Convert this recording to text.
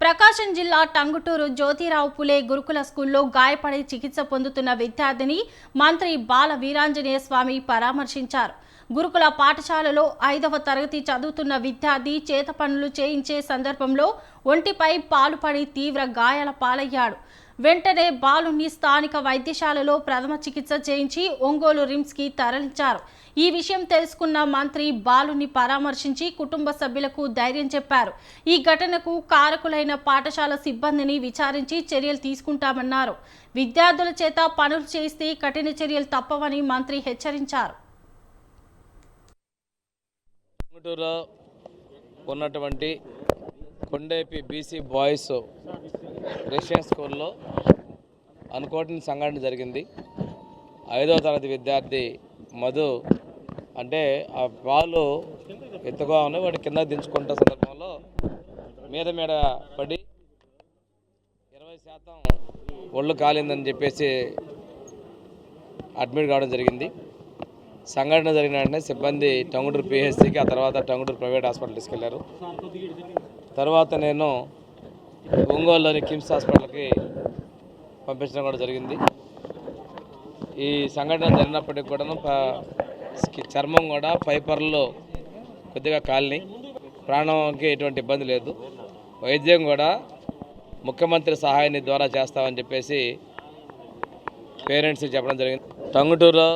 ప్రకాశం జిల్లా టంగుటూరు జ్యోతిరావు పులే గురుకుల స్కూల్లో గాయపడి చికిత్స పొందుతున్న విద్యార్థిని మంత్రి బాల వీరాంజనేయ స్వామి పరామర్శించారు. గురుకుల పాఠశాలలో ఐదవ తరగతి చదువుతున్న విద్యార్థి చేత పనులు చేయించే సందర్భంలో ఒంటిపై పాలుపడి తీవ్ర గాయాల పాలయ్యాడు. వెంటనే బాలుని స్థానిక వైద్యశాలలో ప్రథమ చికిత్స చేయించి ఒంగోలు రిమ్స్కి తరలించారు. ఈ విషయం తెలుసుకున్న మంత్రి బాలుని పరామర్శించి కుటుంబ సభ్యులకు ధైర్యం చెప్పారు. ఈ ఘటనకు కారకులైన పాఠశాల సిబ్బందిని విచారించి చర్యలు తీసుకుంటామన్నారు. విద్యార్థుల చేత పనులు చేస్తే కఠిన చర్యలు తప్పవని మంత్రి హెచ్చరించారు. ఉన్నటువంటి కొండేపి బీసీ బాయ్స్ క్రిస్టియన్ స్కూల్లో అనుకోని సంఘటన జరిగింది. ఐదవ తరగతి విద్యార్థి మధు అంటే ఆ పాలు ఎత్తుగా ఉన్నాయి వాటి కింద దించుకుంటున్న సందర్భంలో మీద మీద పడి ఇరవై శాతం ఒళ్ళు కాలిందని చెప్పేసి అడ్మిట్ కావడం జరిగింది. సంఘటన జరిగిన వెంటనే సిబ్బంది టంగుటూరు పిహెచ్సికి ఆ తర్వాత టంగుటూరు ప్రైవేట్ హాస్పిటల్ తీసుకెళ్ళారు. తర్వాత నేను ఒంగోలులోని కిమ్స్ హాస్పిటల్కి పంపించడం కూడా జరిగింది. ఈ సంఘటన జరిగినప్పటికి కూడా చర్మం కూడా పైపర్లో కొద్దిగా కాలిని ప్రాణంకి ఎటువంటి ఇబ్బంది లేదు. వైద్యం కూడా ముఖ్యమంత్రి సహాయాన్ని ద్వారా చేస్తామని చెప్పేసి పేరెంట్స్కి చెప్పడం జరిగింది. టంగుటూరులో